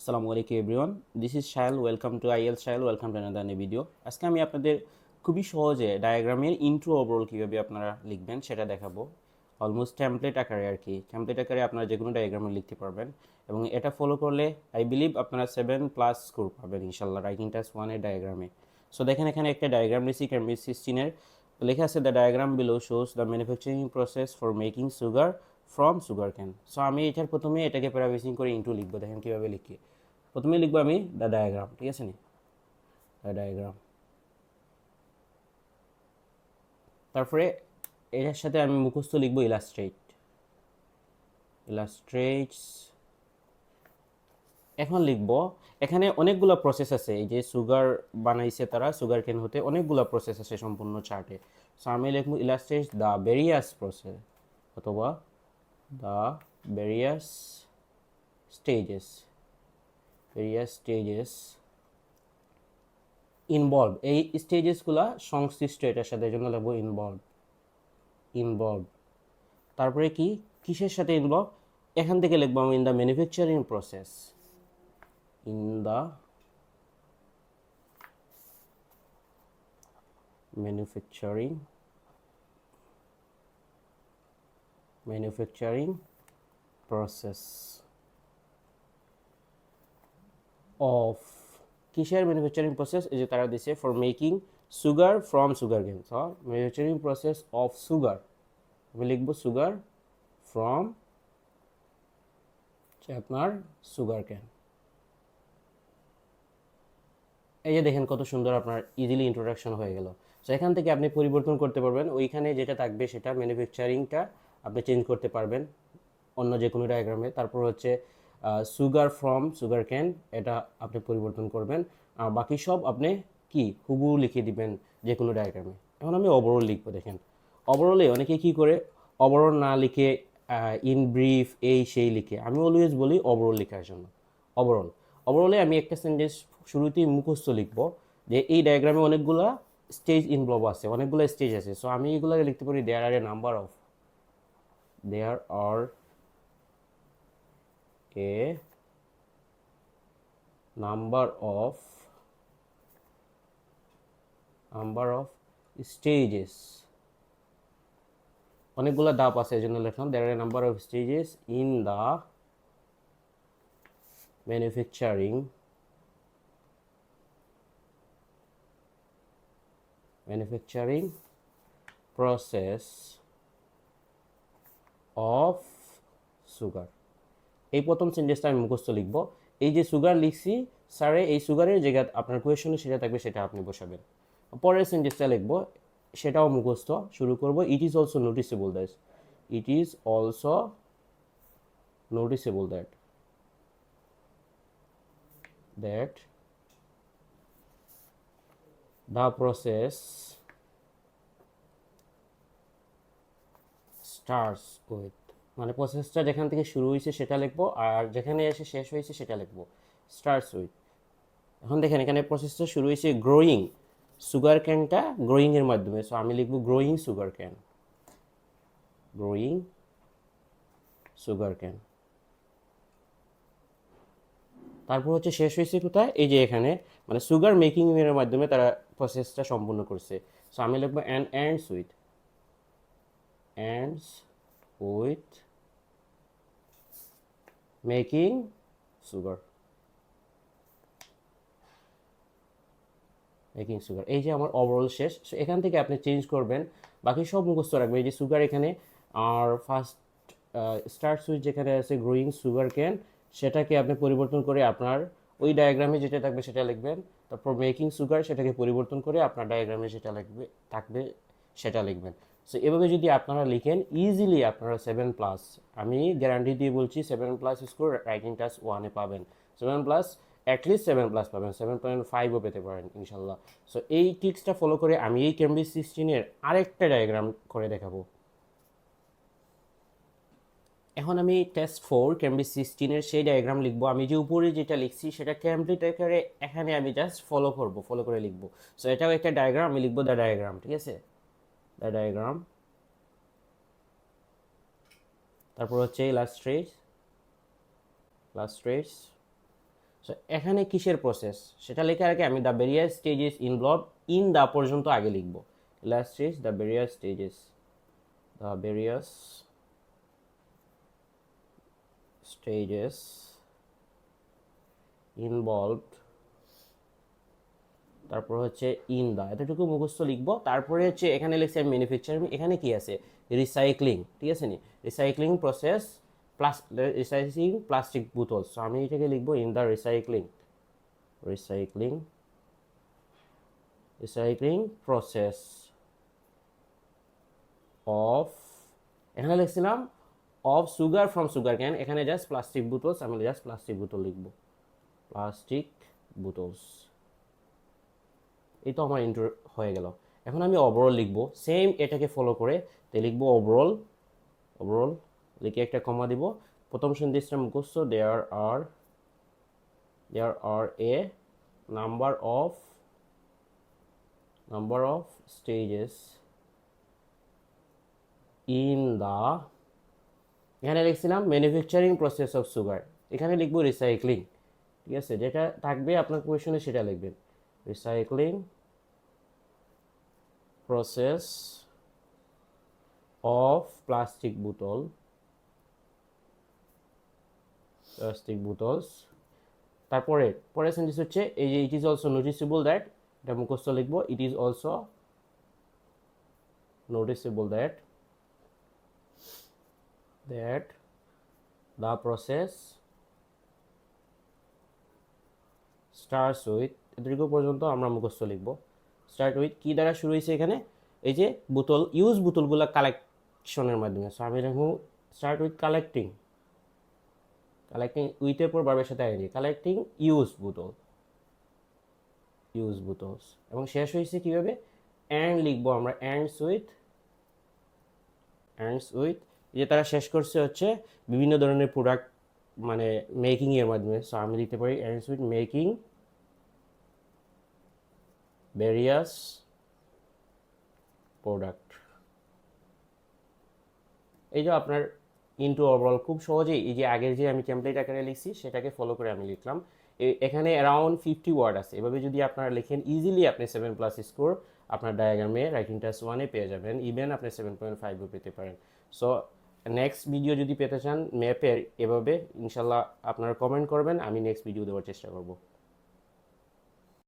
আসসালামু আলাইকুম everyone this is Shayal welcome to IL Shayal welcome to another video আজকে আমি আপনাদের খুবই সহজে ডায়াগ্রামের ইন্ট্রো ওভারঅল কীভাবে আপনারা লিখবেন সেটা দেখাবো। অলমোস্ট ট্যাম্পলেট আকারে আর কি। ট্যাম্পলেট আকারে আপনারা যে কোনো ডায়াগ্রামে লিখতে পারবেন। এবং এটা ফলো করলে আই বিলিভ আপনারা সেভেন প্লাস স্কোর পাবেন ইনশাল্লাহ রাইটিং টাস্ক ওয়ানের ডায়াগ্রামে সো দেখেন এখানে একটা ডায়াগ্রাম নিয়েছি ক্যাম্বিস সিক্সটিনের লেখা আছে the diagram below shows the manufacturing process for making sugar from sugar cane so আমি এটার প্রথমে এটাকে প্যারাবেসিং করে ইন্টু লিখব। দেখেন কীভাবে লিখি। প্রথমে লিখব আমি দ্য ডায়াগ্রাম ঠিক আছে নি? দ্য ডায়াগ্রাম তারপরে এটার সাথে আমি মুখস্থ লিখব ইলাস্ট্রেট ইলাস্ট্রেটস এখন লিখব, এখানে অনেকগুলো প্রসেস আছে। এই যে সুগার বানাইছে তারা সুগার কেন হতে অনেকগুলো প্রসেস আছে সম্পূর্ণ চার্টে সো আমি লিখব ইলাস্ট্রেট দ্য ভেরিয়াস প্রসেস অথবা the various stages various stages involve এই স্টেজেসগুলো সংশ্লিষ্ট এটার সাথে এই জন্য লিখব ইনভলভ ইনভলভ তারপরে কি? কিসের সাথে ইনভলভ এখান থেকে লিখব আমি in the manufacturing process in the manufacturing manufacturing process of কিসের ম্যানুফ্যাকচারিং প্রসেস এই যে তারা দিছে for making sugar from sugar cane manufacturing process of sugar আমি লিখব সুগার ফ্রম আপনার সুগার ক্যান এই যে দেখেন কত সুন্দর আপনার ইজিলি ইন্ট্রোডাকশন হয়ে গেল। সো এখান থেকে আপনি পরিবর্তন করতে পারবেন। ওইখানে যেটা থাকবে সেটা ম্যানুফ্যাকচারিংটা আপনি চেঞ্জ করতে পারবেন অন্য যে কোনো ডায়াগ্রামে তারপর হচ্ছে সুগার ফ্রম সুগার ক্যান এটা আপনি পরিবর্তন করবেন। আর বাকি সব আপনি কি হুবু লিখে দিবেন যে কোনো ডায়াগ্রামে এখন আমি ওভারঅল লিখব, দেখেন। ওভারঅলে অনেকে কি করে ওভারঅল না লিখে ইন ব্রিফ এই সেই লিখে। আমি অলওয়েজ বলি ওভারঅল লেখার জন্য। ওভারঅল ওভারঅলে আমি একটা সেন্টেন্স শুরুতেই মুখস্থ লিখব যে এই ডায়াগ্রামে অনেকগুলা স্টেজ ইনভলভ আছে, অনেকগুলো স্টেজ আছে। সো আমি এগুলোকে লিখতে পারি there are a number of there are a number of number of stages. অনেকগুলো ধাপ আছে, এই জন্য লিখলাম। There are number of stages in the manufacturing manufacturing process of sugar এই প্রথম সেন্টেন্সটা আমি মুখস্থ লিখব। এই যে সুগার লিখছি স্যারে এই সুগারের জায়গা আপনার কোয়েশনে সেটা থাকবে, সেটা আপনি বসাবেন। পরের সেন্টেন্সটা লিখব, সেটাও মুখস্থ, শুরু করব। It is also noticeable that it is also noticeable that that the process starts with মানে প্রসেসটা যেখান থেকে শুরু হয়েছে সেটা লিখব, আর যেখানে এসে শেষ হয়েছে সেটা লিখব স্টার্টস উইথ এখন দেখেন, এখানে প্রসেসটা শুরু হয়েছে গ্রোয়িং সুগার ক্যানটা গ্রোয়িংয়ের মাধ্যমে সো আমি লিখব growing sugar cane growing sugar cane তারপর হচ্ছে শেষ হয়েছে কোথায়? এই যে এখানে মানে সুগার মেকিং মাধ্যমে তারা প্রসেসটা সম্পূর্ণ করছে। সো আমি লিখব and and with ends with making sugar making sugar এই যে আমার ওভারঅল শেষ So, এখান থেকে আপনি চেঞ্জ করবেন বাকি সব মুখস্থ রাখবেন। এই যে সুগার এখানে আর ফার্স্ট স্টার্ট সুইচ যেখানে আছে গ্রোয়িং সুগার ক্যান সেটাকে আপনি পরিবর্তন করে আপনার ওই ডায়াগ্রামে যেটা থাকবে সেটা লিখবেন। তারপর মেকিং সুগার সেটাকে পরিবর্তন করে আপনার ডায়াগ্রামে যেটা লিখবে থাকবে সেটা লিখবেন। সো এভাবে যদি আপনারা লিখেন ইজিলি আপনারা সেভেন প্লাস আমি গ্যারান্টি দিয়ে বলছি seven plus score writing task ওয়ানে পাবেন। Seven plus at least seven plus পাবেন সেভেন পয়েন্ট ফাইভও পেতে পারেন, ইনশাল্লাহ। সো এই টিক্সটা ফলো করে আমি এই ক্যাম্বিস সিক্সটিনের আরেকটা ডায়াগ্রাম করে দেখাবো। এখন আমি টেস্ট ফোর ক্যাম্বিস সিক্সটিনের সেই ডায়াগ্রাম লিখব। আমি যে উপরে যেটা লিখছি, সেটা ক্যাম্প্লিট আকারে এখানে আমি জাস্ট ফলো করব ফলো করে লিখব। সো এটাও একটা ডায়াগ্রাম আমি লিখব দ্য ডায়াগ্রাম ঠিক আছে? দ্য ডায়াগ্রাম তারপর হচ্ছে ইলাস্ট্রেট ইলাস্ট্রেটস সো এখানে কিসের প্রসেস সেটা লেখার আগে আমি the various stages involve in the পর্যন্ত আগে লিখব। Last stage the various stages the various stages involved তারপর হচ্ছে ইন দা এতটুকু মুখস্থ লিখব। তারপরে হচ্ছে এখানে লিখছি আমি ম্যানুফ্যাকচারিং এখানে কি আছে? রিসাইক্লিং ঠিক আছে নি? Recycling process plus recycling plastic বোতল সো আমি এটাকে লিখব in the recycling recycling recycling process of এখানে লিখছিলাম of sugar from sugar cane এখানে জাস্ট প্লাস্টিক বোতলস আমি জাস্ট প্লাস্টিক বোতল লিখব। প্লাস্টিক বোতলস এই তো আমার ইন্টার হয়ে গেল। এখন আমি ওভারঅল লিখব। সেম এটাকে ফলো করে তো লিখব ওভারঅল ওভারঅল লিখে একটা কমা দিব। প্রথম সেন্টেন্সটা মুখস্থ। There are there are a number of number of stages in the এখানে লিখছিলাম ম্যানুফ্যাকচারিং প্রসেস অফ সুগার এখানে লিখব রিসাইক্লিং ঠিক আছে? যেটা থাকবে আপনার কোয়েশনে সেটা লিখবেন। Recycling process of plastic bottle plastic bottles. তারপরে, পরের সেন্টেন্স হচ্ছে, এই যে it is also noticeable that এটা মুখস্থ লিখব it is also noticeable that that the process starts with এতটুকু পর্যন্ত আমরা মুখস্থ লিখব। স্টার্ট উইথ কী দ্বারা শুরু হয়েছে এখানে? এই যে বোতল ইউজ বোতলগুলো কালেকশনের মাধ্যমে। সো আমি দেখব স্টার্ট উইথ কালেক্টিং কালেক্টিং উইথের পর বারবার সাথে আইনি কালেক্টিং ইউজ বোতল। ইউজ বোতলস এবং শেষ হয়েছে কীভাবে? অ্যান্ড লিখব আমরা। অ্যান্ডস উইথ অ্যান্ডস উইথ যে তারা শেষ করছে হচ্ছে বিভিন্ন ধরনের প্রোডাক্ট মানে মেকিংয়ের মাধ্যমে। সো আমি লিখতে পারি ends with making various product এই যে আপনার ইনটু ওভারঅল খুব সহজেই এই যে আগের যে আমি টেমপ্লেট আকারে লিখছি, সেটাকে ফলো করে আমি লিখলাম। এখানে অ্যারাউন্ড ফিফটি ওয়ার্ড আছে। এভাবে যদি আপনারা লেখেন ইজিলি আপনি সেভেন প্লাস স্কোর আপনার ডায়াগ্রামে রাইটিং টেস্ট ওয়ানে পেয়ে যাবেন। ইভেন আপনি সেভেন পয়েন্ট ফাইভও পেতে পারেন। সো নেক্সট ভিডিও যদি পেতে চান ম্যাপের এভাবে, ইনশাল্লাহ আপনারা কমেন্ট করবেন। আমি নেক্সট ভিডিও দেওয়ার চেষ্টা করব।